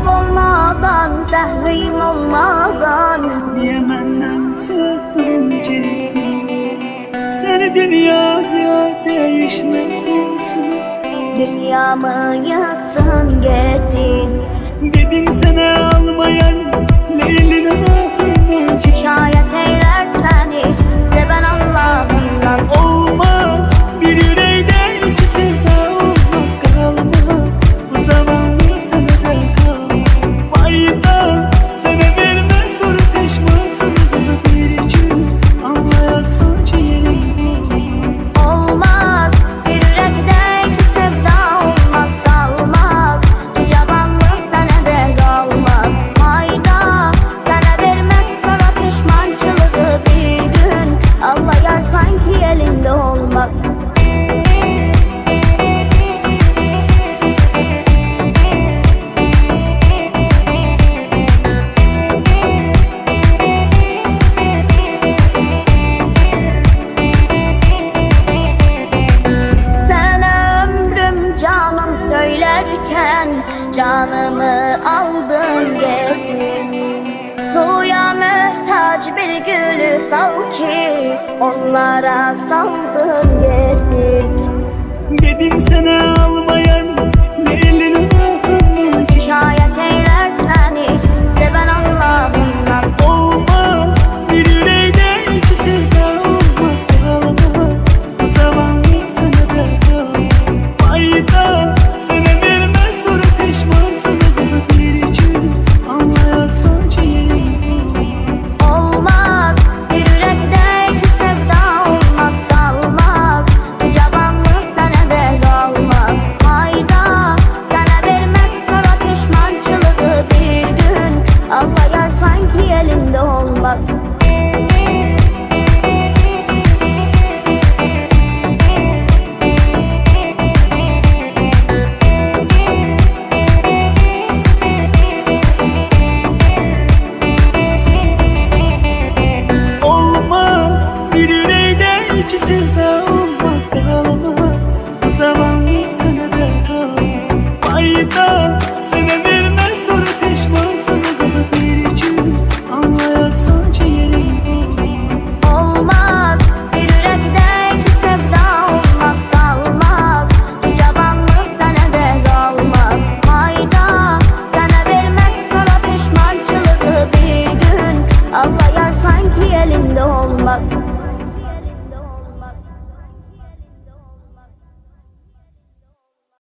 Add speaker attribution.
Speaker 1: Kitap onlardan, zehrim
Speaker 2: onlardan. Yemen'den çıktım gittim Seni dünyaya değişmez değilsin
Speaker 1: Dünyamı yaktın gittin
Speaker 2: Dedim sana almayan
Speaker 1: Leylin Canımı aldın gittin Suya muhtaç bir gülü sal ki Onlara saldın gittin
Speaker 2: Dedim sana al iki elimde olmaz.
Speaker 1: months.